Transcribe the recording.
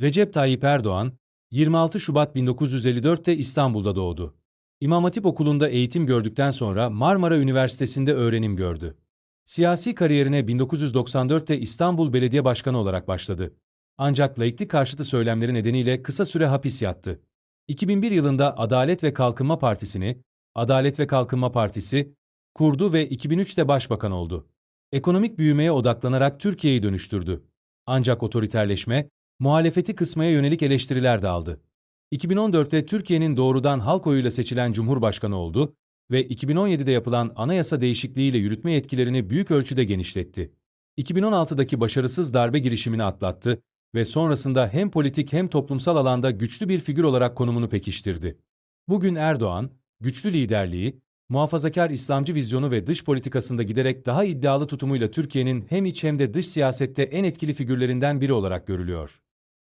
Recep Tayyip Erdoğan, 26 Şubat 1954'te İstanbul'da doğdu. İmam Hatip Okulu'nda eğitim gördükten sonra Marmara Üniversitesi'nde öğrenim gördü. Siyasi kariyerine 1994'te İstanbul Belediye Başkanı olarak başladı. Ancak laiklik karşıtı söylemleri nedeniyle kısa süre hapis yattı. 2001 yılında Adalet ve Kalkınma Partisi'ni, Adalet ve Kalkınma Partisi, kurdu ve 2003'te başbakan oldu. Ekonomik büyümeye odaklanarak Türkiye'yi dönüştürdü. Ancak otoriterleşme, muhalefeti kısmaya yönelik eleştiriler de aldı. 2014'te Türkiye'nin doğrudan halk oyuyla seçilen Cumhurbaşkanı oldu ve 2017'de yapılan anayasa değişikliğiyle yürütme yetkilerini büyük ölçüde genişletti. 2016'daki başarısız darbe girişimini atlattı ve sonrasında hem politik hem toplumsal alanda güçlü bir figür olarak konumunu pekiştirdi. Bugün Erdoğan, güçlü liderliği, muhafazakar İslamcı vizyonu ve dış politikasında giderek daha iddialı tutumuyla Türkiye'nin hem iç hem de dış siyasette en etkili figürlerinden biri olarak görülüyor.